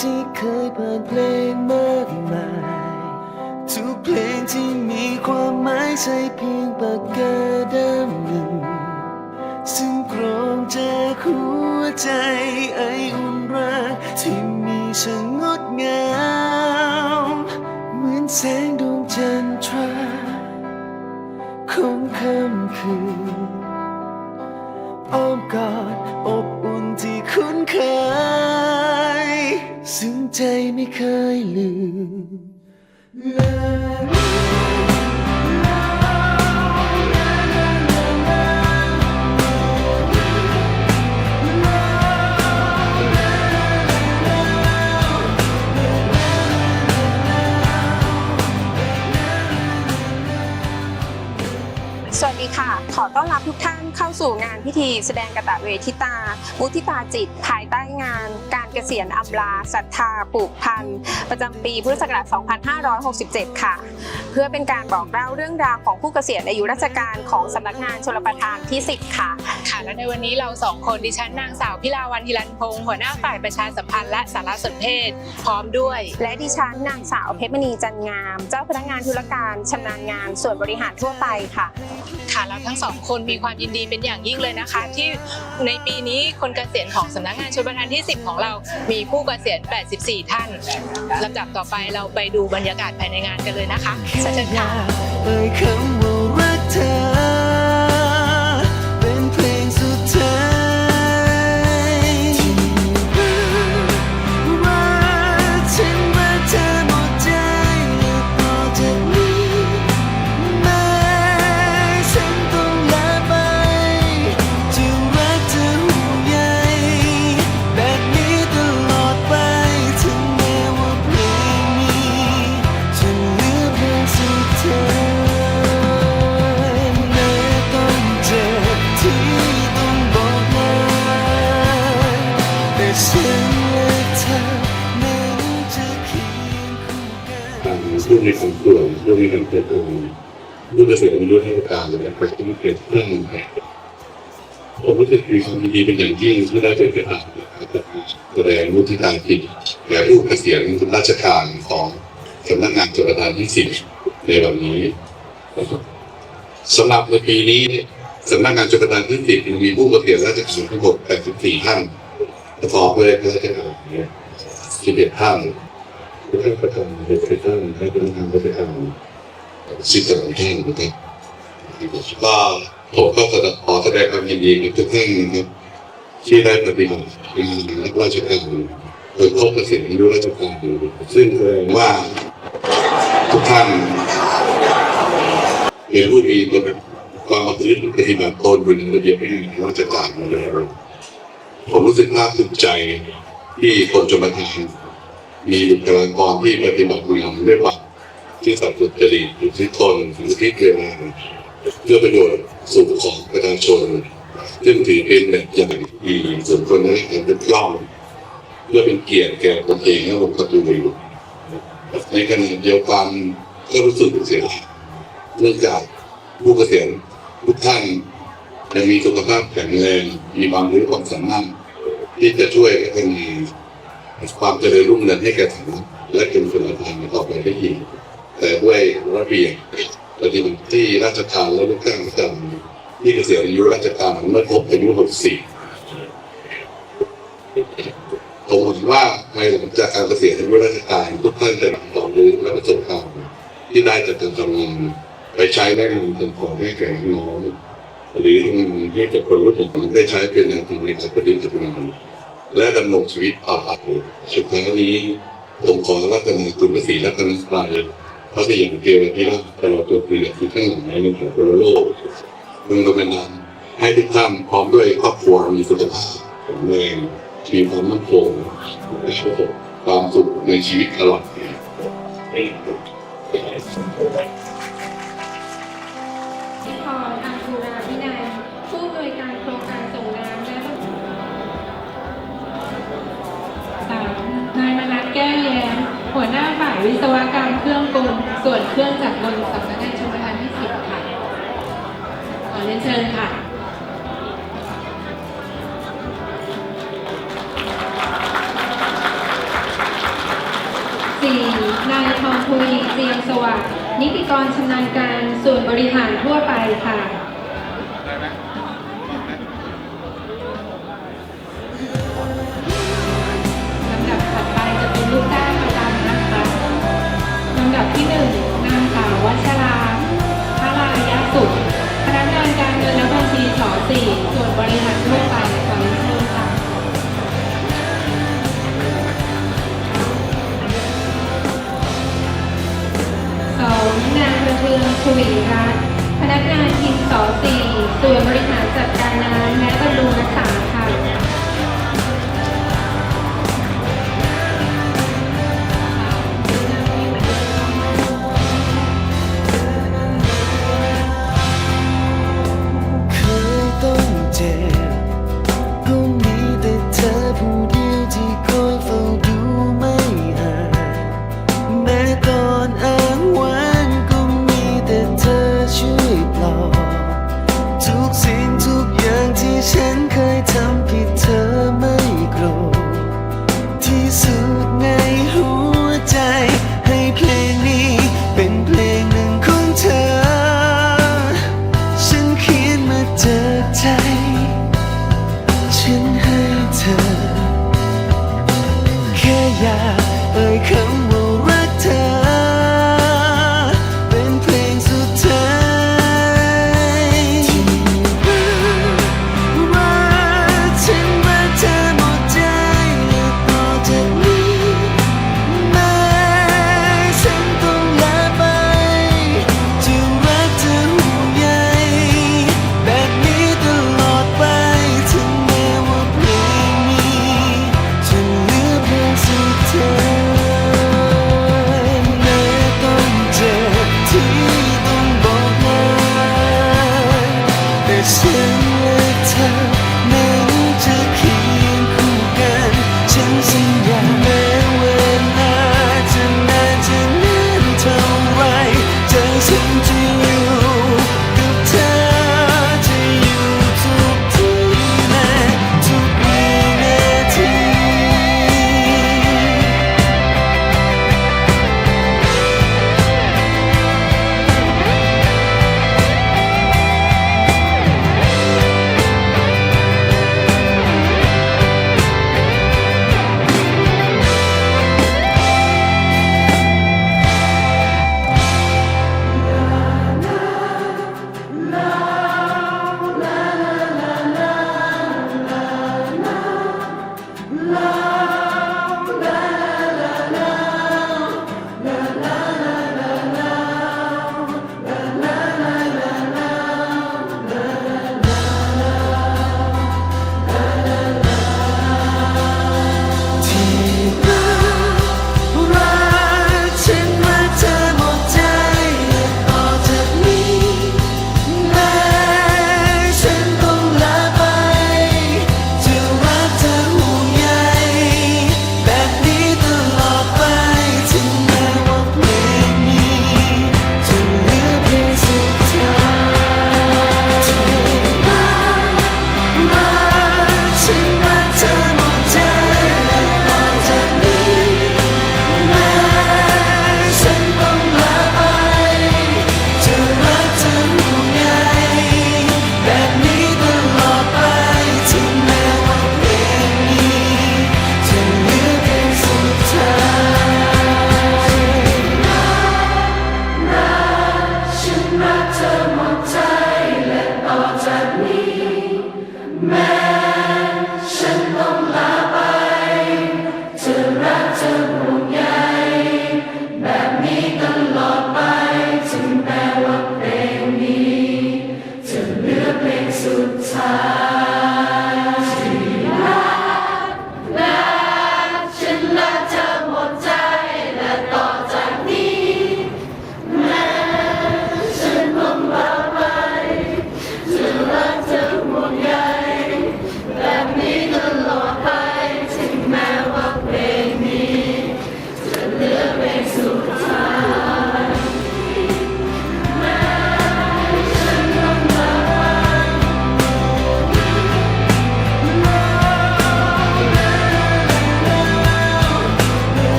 ที่เคยผ่านเพลงมากมาย ทุกเพลงที่มีความหมายใช่เพียงปากกาดำหนึ่ง ซึ่งกรองจากหัวใจไออุ่นรักที่มีช่างงดงามเหมือนแสงดวงจันทราของค่ำคืนอ้อมกอดอบ ต้อนรับทุกท่านเข้าสู่งานพิธีแสดงกตะเวทิตา มุทิตาจิต ภายใต้งาน การเกษียณอำลาศรัทธาปลูกพันธุ์ประจำปีพุทธศักราช 2567 ค่ะ เพื่อเป็นการบอกเล่าเรื่องราวของผู้เกษียณอายุราชการของสำนักงานชลประทานที่ 10 ค่ะ ค่ะ และในวันนี้เราสองคนดิฉันนางสาวพิลาวันฮิรันพงศ์หัวหน้าฝ่ายประชาสัมพันธ์และสารสนเทศ พร้อมด้วย และดิฉันนางสาวเพชรมณีจันงาม เจ้าพนักงานธุรการชำนาญงานส่วนบริหารทั่วไปค่ะ ค่ะเราทั้งสองคนมีความยินดีเป็นอย่างยิ่งเลยนะคะ ที่ในปีนี้คนเกษียณของสำนักงานชลประทานที่ 10 ของเรา มีผู้เกษียณ 84 ท่านลำดับต่อไปเราไปดูบรรยากาศภายในงานกันเลยนะคะเชิญค่ะ แต่ฉันและเธอนั้นจะเคียงคู่กันในสังส่วนผู้มีการเกิดองผู้เกษตรอายุราชการและประชาชนเกิดขึ้นผมรู้สึกมีความดีเป็นอย่างยิ่งที่ได้เป็นประธานแสดงมุทิตาจิตแก่ผู้เกษียณราชการของสำนักงานจุฬาภรณ์ที่สิบในวันนี้สำหรับในปีนี้สำนักงานจุฬาภรณ์ที่สิบมีผู้เกษียณราชการทั้งหมด84ท่าน ประกอบด้วยข้าราชการ11ท่านท่านประธานเดชท่านให้พนักงานราชการสิทธิ์ของท่านนะครับก็ผมก็ขอแสดงความยินดีกับทุกท่านนะครับที่ได้ปฏิบัติงานรับราชการโดยครบเกษียณอายุราชการซึ่งแสดงว่าทุกท่านเป็นผู้มีความประพฤติปฏิบัติตนบนระเบียบวินัยราชการมาแล้ว ผมรู้สึกภาคภูมิใจที่คนจนประทานมีบุคลากรที่ปฏิบัติงานด้วยความที่สัตย์สุจริตอยู่ที่ตนหรือที่เกินงาเพื่อประโยชน์สุขของประชาชน ซึ่งถือเป็นแบบอย่างที่ส่วนคนนั้นเห็นเป็นย่อมเพื่อเป็นเกียรติแก่ตนเองและวงตระกูลในขณะเดียวกันก็รู้สึกเสียดายเนื่องจากผู้เกษียณทุกท่าน ยังมีสุขภาพแข็งแรงมีความรู้ความสามารถที่จะช่วยให้มีความเจริญรุ่งเรืองให้แก่ฐานะและเป็นคุณธรรมต่อไปได้อีกแต่ด้วยระเบียบปฏิบัติที่ราชการและลูกจ้างประจำที่เกษียณอายุราชการเมื่อครบอายุ 64 ผมเห็นว่าภายหลังจากการเกษียณอายุราชการทุกท่านจะนำความรู้และประสบการณ์ที่ได้จากการทำงานไปใช้ได้ในการขอให้แก่น้อง หรือให้กับคนรุ่นหมังได้ใช้เป็นแนวทางในการปฏิบัติงานและดำรงชีวิตต่อไปสุดท้ายนี้ผมขอรัตนาคุณพระศรีรัตนตรัยพระสยางเทวที่รักตลอดตัวคือที่ทั้งหลายในแองพระโลกมึงโดนบันดาลให้ทุกท่านพร้อมด้วยครอบครัวมีสุขภาพแข็งแรงมีความมั่นคงและความสุขในชีวิตตลอดไป แก้วแย้มหัวหน้าฝ่ายวิศวกรรมเครื่องกลส่วนเครื่องจักรกลสำนักงานชุมพรทานที่สิบค่ะขอเรียนเชิญค่ะสี่นายทองภูมิเจียมสวัสดิ์นิติกรชำนาญการส่วนบริหารทั่วไปค่ะ สสี่ศูนบริหารจัดการน้ำ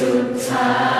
สุขสา